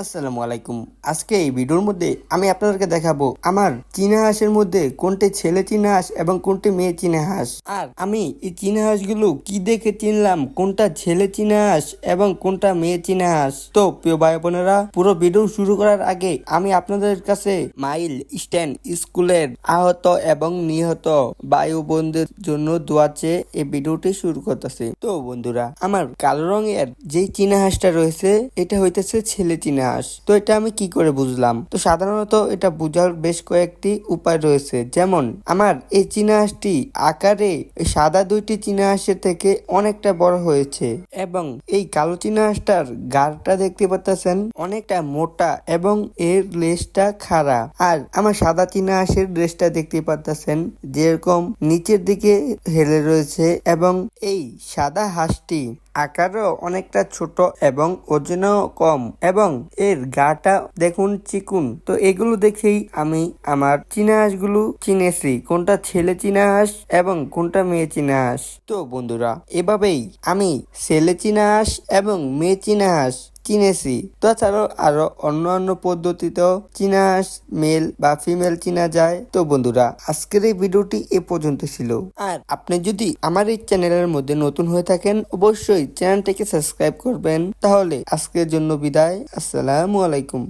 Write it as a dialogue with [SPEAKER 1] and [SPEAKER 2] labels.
[SPEAKER 1] আসসালামু আলাইকুম। আজকে এই ভিডিওর মধ্যে আমি আপনাদেরকে দেখাবো আমার চীনা হাঁসের মধ্যে কোনটি ছেলে চীনা হাঁস এবং কোনটি মেয়ে চীনা হাঁস। আর আমি এই চীনা হাঁসগুলো কি দেখে চিনলাম? কোনটা ছেলে চীনা হাঁস এবং কোনটা মেয়ে চীনা হাঁস? তো প্রিয় ভাই বোনেরা, পুরো ভিডিও শুরু করার আগে আমি আপনাদের কাছে মাইল স্ট্যান্ড স্কুলের আহত এবং নিহত বায়ু বন্ধুদের জন্য দোয়াচ্ছে এই ভিডিওটি শুরু করতেছে। তো বন্ধুরা, আমার কালো রঙের যেই চীনা হাঁসটা রয়েছে, এটা হইতেছে ছেলে চীনা হাঁস তো এটা আমি কি করে বুঝলাম? তো সাধারণত এটা বোঝার বেশ কয়েকটি উপায় রয়েছে। যেমন, আমার এই চীনা হাঁসটি আকারে সাদা দুইটি চীনা হাঁসের থেকে অনেকটা বড় হয়েছে এবং এই কালো চীনা হাঁসটার গাড়টা দেখতে পাচ্ছেন অনেকটা মোটা এবং এর লেজটা খাড়া। আর আমার সাদা চীনা হাঁসের লেজটা দেখতে পাচ্ছেন যেরকম নিচের দিকে হেলে রয়েছে এবং এই সাদা হাঁসটি আকারও অনেকটা ছোট এবং ওজনও কম এবং এর গাটা দেখুন চিকুন। তো এগুলো দেখেই আমি আমার চীনা হাঁসগুলো চিনেছি। কোনটা ছেলে চীনা হাঁস এবং কোনটা মেয়ে চীনা হাঁস তো বন্ধুরা, এভাবেই আমি ছেলে চীনা হাঁস এবং মেয়ে চীনা হাঁস চিনেছি তাছাড়াও আরও অন্য অন্য পদ্ধতিতেও চিনা মেল বা ফিমেল চিনা যায়। তো বন্ধুরা, আজকের এই ভিডিওটি এ পর্যন্ত ছিল। আর আপনি যদি আমার এই চ্যানেলের মধ্যে নতুন হয়ে থাকেন, অবশ্যই চ্যানেলটিকে সাবস্ক্রাইব করবেন। তাহলে আজকের জন্য বিদায়। আসসালামু আলাইকুম।